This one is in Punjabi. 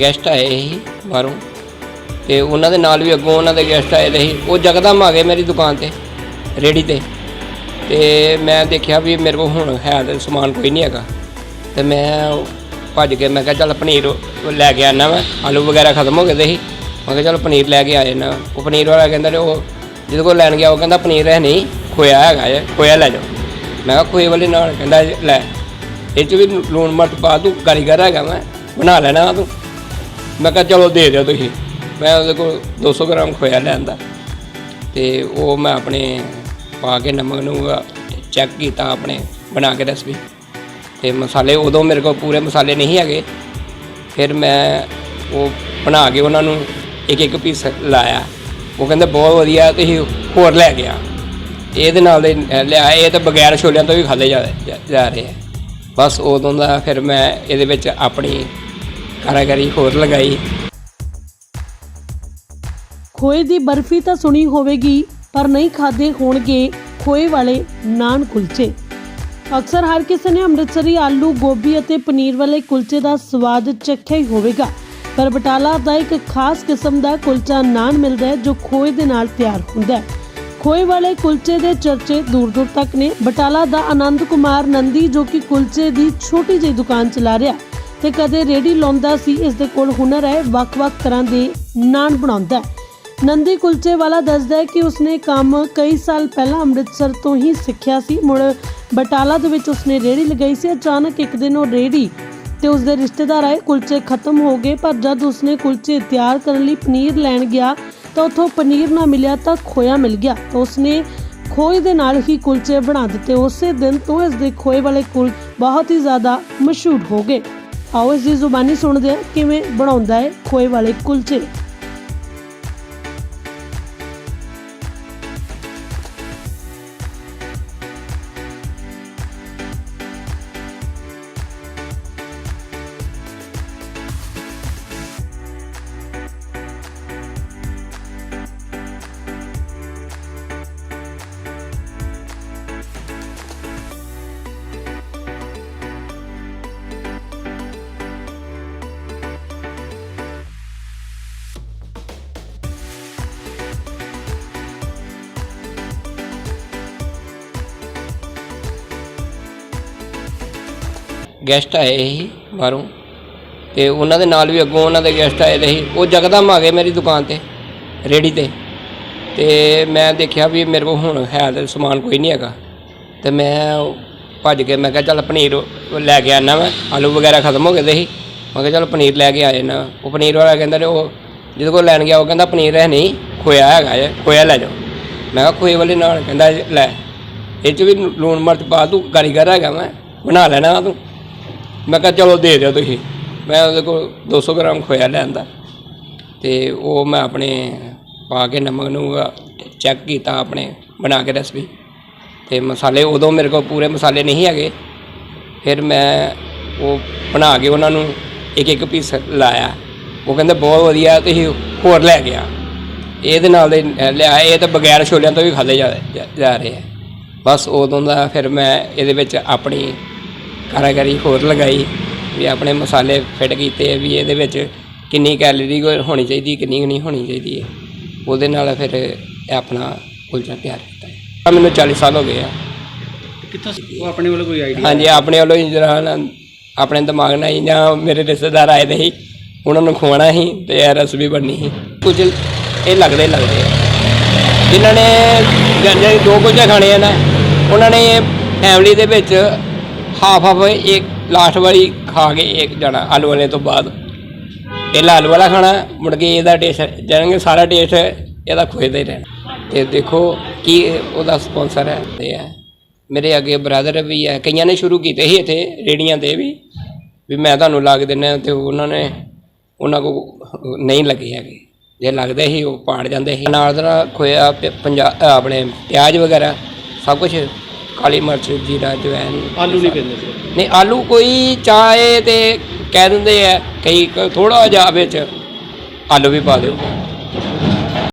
ਗੈਸਟ ਆਏ ਸੀ ਬਾਹਰੋਂ। ਤੇ ਉਹਨਾਂ ਦੇ ਨਾਲ ਵੀ ਅੱਗੋਂ ਉਹਨਾਂ ਦੇ ਗੈਸਟ ਆਏ ਦੇ ਸੀ। ਉਹ ਜਗਦਮ ਆ ਗਏ ਮੇਰੀ ਦੁਕਾਨ ਤੇ ਰੇੜੀ ਤੇ। ਤੇ ਮੈਂ ਦੇਖਿਆ ਵੀ ਮੇਰੇ ਕੋਲ ਹੁਣ ਹੈ ਤੇ ਸਮਾਨ ਕੋਈ ਨਹੀਂ ਹੈਗਾ। ਤੇ ਮੈਂ ਭੱਜ ਕੇ, ਮੈਂ ਕਿਹਾ ਚੱਲ ਪਨੀਰ ਲੈ ਕੇ ਆਣਾ ਮੈਂ ਆਲੂ ਵਗੈਰਾ ਖਤਮ ਹੋ ਗਏ ਦੇ ਸੀ। ਮੈਂ ਕਿਹਾ ਚੱਲ ਪਨੀਰ ਲੈ ਕੇ ਆਏ ਨਾ ਉਹ ਪਨੀਰ ਵਾਲਾ ਕਹਿੰਦਾ ਨੇ ਉਹ ਜਿਹਦੇ ਕੋਲ ਲੈਣ ਗਿਆ, ਉਹ ਕਹਿੰਦਾ ਪਨੀਰ ਹੈ ਨਹੀਂ, ਖੋਇਆ ਹੈਗਾ ਜੇ, ਖੋਇਆ ਲੈ ਜਾਓ। ਮੈਂ ਕਿਹਾ ਖੋਏ ਵਾਲੇ ਨਾਲ ਕਹਿੰਦਾ ਲੈ। ਇਹ ਚ ਵੀ ਲੂਣ ਮਿਰਚ ਪਾ ਤੂੰ, ਕਾਰੀਗਰ ਹੈਗਾ ਮੈਂ ਬਣਾ ਲੈਣਾ ਤੂੰ। ਮੈਂ ਕਿਹਾ ਚਲੋ ਦੇ ਦਿਓ ਤੁਸੀਂ। ਮੈਂ ਉਹਦੇ ਕੋਲ 200 ਗ੍ਰਾਮ ਖੋਇਆ ਲਿਆਂਦਾ। ਤੇ ਉਹ ਮੈਂ ਆਪਣੇ ਪਾ ਕੇ ਨਮਕ ਨੂੰ ਚੈੱਕ ਕੀਤਾ ਆਪਣੇ ਬਣਾ ਕੇ ਰੈਸਪੀ ਤੇ ਮਸਾਲੇ ਉਦੋਂ ਮੇਰੇ ਕੋਲ ਪੂਰੇ ਮਸਾਲੇ ਨਹੀਂ ਹੈਗੇ। ਫਿਰ ਮੈਂ ਉਹ ਬਣਾ ਕੇ ਉਹਨਾਂ ਨੂੰ ਇੱਕ ਇੱਕ ਪੀਸ ਲਾਇਆ। ਉਹ ਕਹਿੰਦੇ ਬਹੁਤ ਵਧੀਆ, ਤੁਸੀਂ ਹੋਰ ਲੈ ਗਿਆ ਇਹਦੇ ਨਾਲ ਦੇ ਲਿਆ, ਇਹ ਤਾਂ ਬਗੈਰ ਛੋਲਿਆਂ ਤੋਂ ਵੀ ਖਾਦੇ ਜਾ ਜਾ- ਜਾ ਰਹੇ ਆ। ਬਸ ਉਦੋਂ ਦਾ ਫਿਰ ਮੈਂ ਇਹਦੇ ਵਿੱਚ ਆਪਣੀ ਕਾਰਾਗਰੀ ਹੋਰ ਲਗਾਈ। ਖੋਏ ਦੀ ਬਰਫੀ ਤਾਂ ਸੁਣੀ ਹੋਵੇਗੀ, ਪਰ ਨਹੀਂ ਖਾਦੇ ਹੋਣਗੇ ਖੋਏ ਵਾਲੇ ਨਾਨ ਕੁਲਚੇ। ਅਕਸਰ ਹਰ ਕਿਸੇ ਨੇ ਅੰਮ੍ਰਿਤਸਰੀ ਆਲੂ, ਗੋਭੀ ਅਤੇ ਪਨੀਰ ਵਾਲੇ ਕੁਲਚੇ ਦਾ ਸਵਾਦ ਚੱਖਿਆ ਹੀ ਹੋਵੇਗਾ। ਪਰ ਬਟਾਲਾ ਦਾ ਇੱਕ ਖਾਸ ਕਿਸਮ ਦਾ ਕੁਲਚਾ ਨਾਨ ਮਿਲਦਾ ਹੈ, ਜੋ ਖੋਏ ਦੇ ਨਾਲ ਤਿਆਰ ਹੁੰਦਾ ਹੈ। ਖੋਏ ਵਾਲੇ ਕੁਲਚੇ ਦੇ ਚਰਚੇ ਦੂਰ ਦੂਰ ਤੱਕ ਨੇ। ਬਟਾਲਾ ਦਾ ਆਨੰਦ ਕੁਮਾਰ ਨੰਦੀ ਜੋ ਕਿ ਕੁਲਚੇ ਦੀ ਛੋਟੀ ਜਿਹੀ ਦੁਕਾਨ ਚਲਾ ਰਿਹਾ ਤੇ ਕਦੇ ਰੇੜੀ ਲਾਉਂਦਾ ਸੀ, ਇਸ ਦੇ ਕੋਲ ਹੁਨਰ ਹੈ, ਵੱਖ-ਵੱਖ ਤਰ੍ਹਾਂ ਦੇ ਨਾਨ ਬਣਾਉਂਦਾ ਹੈ। ਨੰਦੀ ਕੁਲਚੇ ਵਾਲਾ ਦੱਸਦਾ ਹੈ ਕਿ ਉਸਨੇ ਕੰਮ ਕਈ ਸਾਲ ਪਹਿਲਾਂ ਅੰਮ੍ਰਿਤਸਰ ਤੋਂ ਹੀ ਸਿੱਖਿਆ ਸੀ। ਮੁੜ ਬਟਾਲਾ ਦੇ ਵਿੱਚ ਉਸਨੇ ਰੇੜੀ ਲਗਾਈ ਸੀ। ਅਚਾਨਕ ਇੱਕ ਦਿਨ ਉਹ ਰੇੜੀ ਤੇ ਉਸਦੇ ਰਿਸ਼ਤੇਦਾਰ ਆਏ। ਕੁਲਚੇ ਖਤਮ ਹੋ ਗਏ, ਪਰ ਜਦ ਉਸਨੇ ਕੁਲਚੇ ਤਿਆਰ ਕਰਨ ਲਈ ਪਨੀਰ ਲੈਣ ਗਿਆ, ਤਾਂ ਉੱਥੋਂ ਪਨੀਰ ਨਾ ਮਿਲਿਆ ਤਾਂ ਖੋਇਆ ਮਿਲ ਗਿਆ। ਤਾਂ ਉਸਨੇ ਖੋਏ ਦੇ ਨਾਲ ਹੀ ਕੁਲਚੇ ਬਣਾ ਦਿੱਤੇ। ਉਸੇ ਦਿਨ ਤੋਂ ਇਸ ਦੇ ਖੋਏ ਵਾਲੇ ਕੁਲ ਬਹੁਤ ਹੀ ਜ਼ਿਆਦਾ ਮਸ਼ਹੂਰ ਹੋ ਗਏ। ਆਓ ਇਸ ਦੀ ਜ਼ੁਬਾਨੀ ਸੁਣਦੇ ਹਾਂ ਕਿਵੇਂ ਬਣਾਉਂਦਾ ਹੈ ਖੋਏ ਵਾਲੇ ਕੁਲਚੇ। ਗੈਸਟ ਆਏ ਸੀ ਬਾਹਰੋਂ ਤੇ ਉਹਨਾਂ ਦੇ ਨਾਲ ਵੀ ਅੱਗੋਂ ਉਹਨਾਂ ਦੇ ਗੈਸਟ ਆਏ ਦੇ ਸੀ। ਉਹ ਜਗਦਮ ਆ ਗਏ ਮੇਰੀ ਦੁਕਾਨ ਤੇ ਰੇੜੀ ਤੇ। ਤੇ ਮੈਂ ਦੇਖਿਆ ਵੀ ਮੇਰੇ ਕੋਲ ਹੁਣ ਹੈ ਤੇ ਸਮਾਨ ਕੋਈ ਨਹੀਂ ਹੈਗਾ। ਤੇ ਮੈਂ ਭੱਜ ਕੇ ਮੈਂ ਕਿਹਾ ਚੱਲ ਪਨੀਰ ਲੈ ਕੇ ਆਣਾ ਮੈਂ, ਆਲੂ ਵਗੈਰਾ ਖਤਮ ਹੋ ਗਏ ਦੇ ਸੀ। ਮੈਂ ਕਿਹਾ ਚੱਲ ਪਨੀਰ ਲੈ ਕੇ ਆਏ ਨਾ ਉਹ ਪਨੀਰ ਵਾਲਾ ਕਹਿੰਦਾ ਨੇ ਉਹ ਜਿਹਦੇ ਕੋਲ ਲੈਣ ਗਿਆ, ਉਹ ਕਹਿੰਦਾ ਪਨੀਰ ਹੈ ਨਹੀਂ, ਖੋਇਆ ਹੈਗਾ ਜੇ, ਖੋਇਆ ਲੈ ਜਾਓ। ਮੈਂ ਕਿਹਾ ਖੋਏ ਵਾਲੇ ਨਾਲ ਕਹਿੰਦਾ ਲੈ, ਇਹ ਚ ਵੀ ਲੂਣ ਮਿਰਚ ਪਾ ਤੂੰ, ਕਾਰੀਗਰ ਹੈਗਾ ਮੈਂ, ਬਣਾ ਲੈਣਾ ਤੂੰ। ਮੈਂ ਕਿਹਾ ਚਲੋ ਦੇ ਦਿਓ ਤੁਸੀਂ। ਮੈਂ ਉਹਦੇ ਕੋਲ 200 ਗ੍ਰਾਮ ਖੋਇਆ ਲਿਆਂਦਾ ਤੇ ਉਹ ਮੈਂ ਆਪਣੇ ਪਾ ਕੇ ਨਮਕ ਨੂੰ ਚੈੱਕ ਕੀਤਾ ਆਪਣੇ ਬਣਾ ਕੇ ਰੈਸਪੀ ਤੇ ਮਸਾਲੇ ਉਦੋਂ ਮੇਰੇ ਕੋਲ ਪੂਰੇ ਮਸਾਲੇ ਨਹੀਂ ਹੈਗੇ। ਫਿਰ ਮੈਂ ਉਹ ਬਣਾ ਕੇ ਉਹਨਾਂ ਨੂੰ ਇੱਕ ਇੱਕ ਪੀਸ ਲਾਇਆ। ਉਹ ਕਹਿੰਦੇ ਬਹੁਤ ਵਧੀਆ, ਤੁਸੀਂ ਹੋਰ ਲੈ ਗਿਆ ਇਹਦੇ ਨਾਲ ਦੇ ਲਿਆ, ਇਹ ਤਾਂ ਬਗੈਰ ਛੋਲਿਆਂ ਤੋਂ ਵੀ ਖਾਦੇ ਜਾ ਜਾ- ਜਾ ਰਹੇ ਆ। ਬਸ ਉਦੋਂ ਦਾ ਫਿਰ ਮੈਂ ਇਹਦੇ ਵਿੱਚ ਆਪਣੀ ਕਾਰਾਗਰੀ ਹੋਰ ਲਗਾਈ ਵੀ ਆਪਣੇ ਮਸਾਲੇ ਫਿੱਟ ਕੀਤੇ ਵੀ ਇਹਦੇ ਵਿੱਚ ਕਿੰਨੀ ਕੈਲਰੀ ਹੋਣੀ ਚਾਹੀਦੀ ਕਿੰਨੀ ਨਹੀਂ ਹੋਣੀ ਚਾਹੀਦੀ ਹੈ। ਉਹਦੇ ਨਾਲ ਫਿਰ ਇਹ ਆਪਣਾ ਕੁਲਚਾ ਤਿਆਰ ਕੀਤਾ ਹੈ। ਆਹ ਮੈਨੂੰ 40 ਸਾਲ ਹੋ ਗਏ ਆ। ਕਿੱਥੋਂ ਉਹ ਆਪਣੇ ਵੱਲੋਂ ਕੋਈ ਆਈਡੀਆ ਹਾਂਜੀ ਆਪਣੇ ਵੱਲੋਂ ਹੀ ਜਿਹੜਾ ਨਾ ਆਪਣੇ ਦਿਮਾਗ ਨਾਲ ਹੀ ਜਾਂ ਮੇਰੇ ਰਿਸ਼ਤੇਦਾਰ ਆਏ ਦੇ ਸੀ ਉਹਨਾਂ ਨੂੰ ਖਵਾਉਣਾ ਸੀ ਤੇ ਇਹ ਰਸਮੀ ਬਣਨੀ ਸੀ। ਕੁਝ ਇਹ ਲੱਗਦੇ ਲੱਗਦੇ ਆ। ਜਿਨ੍ਹਾਂ ਨੇ ਜਿਹੜੇ ਦੋ ਕੁਲਚੇ ਖਾਣੇ ਆ ਨਾ ਉਹਨਾਂ ਨੇ ਫੈਮਿਲੀ ਦੇ ਵਿੱਚ ਹਾਫ ਹਾਫ ਇੱਕ ਲਾਸਟ ਵਾਰੀ ਖਾ ਕੇ ਇੱਕ ਜਾਣਾ ਆਲੂ ਵਾਲੇ ਤੋਂ ਬਾਅਦ। ਪਹਿਲਾਂ ਆਲੂ ਵਾਲਾ ਖਾਣਾ, ਮੁੜ ਕੇ ਇਹਦਾ ਟੇਸਟ ਜਾਣਗੇ, ਸਾਰਾ ਟੇਸਟ ਇਹਦਾ ਖੋਏ ਦਾ ਹੀ ਰਹਿਣਾ। ਤੇ ਦੇਖੋ ਕੀ ਉਹਦਾ ਸਪਾਂਸਰ ਹੈ ਤੇ ਹੈ। ਮੇਰੇ ਅੱਗੇ ਬ੍ਰਦਰ ਵੀ ਹੈ, ਕਈਆਂ ਨੇ ਸ਼ੁਰੂ ਕੀਤੇ ਸੀ ਇੱਥੇ ਰੇੜੀਆਂ ਤੇ ਵੀ ਵੀ ਮੈਂ ਤੁਹਾਨੂੰ ਲਾ ਕੇ ਦਿੰਦਾ ਤੇ ਉਹਨਾਂ ਨੇ, ਉਹਨਾਂ ਕੋ ਨਹੀਂ ਲੱਗੇ ਹੈਗੇ। ਜੇ ਲੱਗਦੇ ਸੀ ਉਹ ਪਾੜ ਜਾਂਦੇ ਸੀ। ਨਾਲ ਦਾ ਖੋਇਆ ਪੰਜਾਬ ਆਪਣੇ ਪਿਆਜ਼ ਵਗੈਰਾ, ਸਭ ਕੁਝ ਕਾਲੀ ਮਿਰਚ ਜੀਰਾ ਜਵੈਨ ਆਲੂ ਨਹੀਂ ਪੈਂਦੇ ਸੀ। ਨਹੀਂ ਆਲੂ ਕੋਈ ਚਾਹੇ ਤੇ ਕਹਿ ਦਿੰਦੇ ਆ ਕਈ ਥੋੜਾ ਜਿਹਾ ਵਿੱਚ ਆਲੂ ਵੀ ਪਾ ਦਿਓ।